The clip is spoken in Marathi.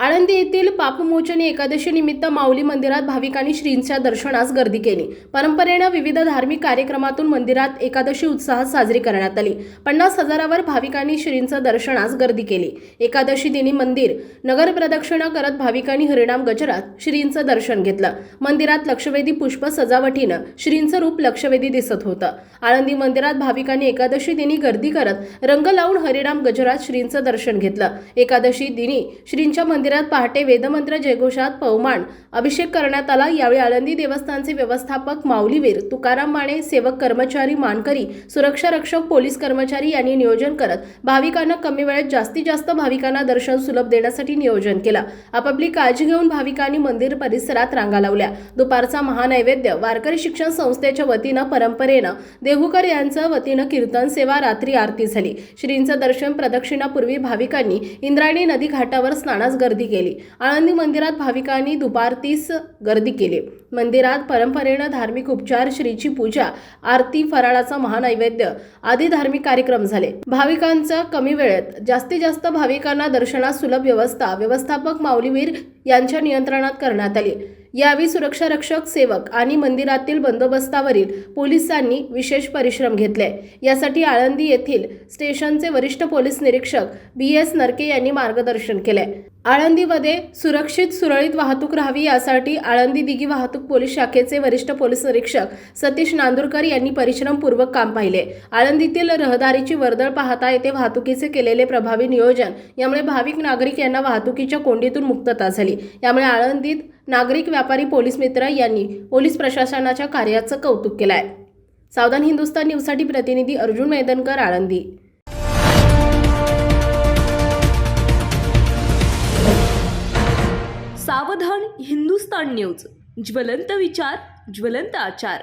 आळंदी येथील पापमोचनी एकादशी निमित्त माऊली मंदिरात भाविकांनी श्रींच्या दर्शनास गर्दी केली. परंपरेनं विविध धार्मिक कार्यक्रमातून मंदिरात एकादशी उत्साहात साजरी करण्यात आली. पन्नास हजारावर भाविकांनी श्रींच्या दर्शनास गर्दी केली. एकादशी दिनी मंदिर नगर प्रदक्षिणा करत भाविकांनी हरिणाम गजरात श्रींचं दर्शन घेतलं. मंदिरात लक्षवेधी पुष्प सजावटीनं श्रींचं रूप लक्षवेधी दिसत होतं. आळंदी मंदिरात भाविकांनी एकादशी दिनी गर्दी करत रंग लावून हरिणाम गजरात श्रींचं दर्शन घेतलं. एकादशी दिनी श्रींच्या मंदिर मंदिरात पहाटे वेदमंत्र जयघोषात पवमान अभिषेक करण्यात आला. यावेळी आळंदी देवस्थानचे व्यवस्थापक माऊलीवीर तुकाराम माने सेवक कर्मचारी मानकरी सुरक्षा रक्षक पोलीस कर्मचारी यांनी नियोजन करत भाविकांना कमी वेळेत जास्तीत जास्त भाविकांना दर्शन सुलभ देण्यासाठी नियोजन केलं. आपापली काळजी घेऊन भाविकांनी मंदिर परिसरात रांगा लावल्या. दुपारचा महानैवेद्य वारकरी शिक्षण संस्थेच्या वतीनं परंपरेनं देहूकर यांचं वतीनं कीर्तन सेवा रात्री आरती झाली. श्रींचं दर्शन प्रदक्षिणापूर्वी भाविकांनी इंद्रायणी नदी घाटावर स्नानास गर्दी केली. आळंदी मंदिरात भाविकांनी दुपारतीस गर्दी केली. मंदिरात परंपरेनं धार्मिक उपचार श्रीची पूजा आरती फराळाचा महानैवेद्य आदी धार्मिक कार्यक्रम झाले. भाविकांचा कमी वेळेत. जास्तीत जास्त भाविकांना दर्शनास सुलभ व्यवस्था व्यवस्थापक माऊलीवीर यांच्या नियंत्रणात करण्यात आली. यावेळी सुरक्षा रक्षक सेवक आणि मंदिरातील बंदोबस्तावरील पोलिसांनी विशेष परिश्रम घेतले. यासाठी आळंदी येथील स्टेशनचे वरिष्ठ पोलीस निरीक्षक बी एस नरके यांनी मार्गदर्शन केले. आळंदीमध्ये सुरक्षित सुरळीत वाहतूक राहावी यासाठी आळंदी दिघी वाहतूक पोलीस शाखेचे वरिष्ठ पोलीस निरीक्षक सतीश नांदुरकर यांनी परिश्रमपूर्वक काम पाहिले. आळंदीतील रहदारीची वर्दळ पाहता येथे वाहतुकीचे केलेले प्रभावी नियोजन यामुळे भाविक नागरिक यांना वाहतुकीच्या कोंडीतून मुक्तता झाली. यामुळे आळंदीत नागरिक व्यापारी पोलीस मित्र यांनी पोलीस प्रशासनाच्या कार्याचं कौतुक केलं आहे सावधान हिंदुस्तान न्यूजसाठी प्रतिनिधी अर्जुन मैदनकर आळंदी. सावधान हिंदुस्तान न्यूज. ज्वलंत विचार ज्वलंत आचार.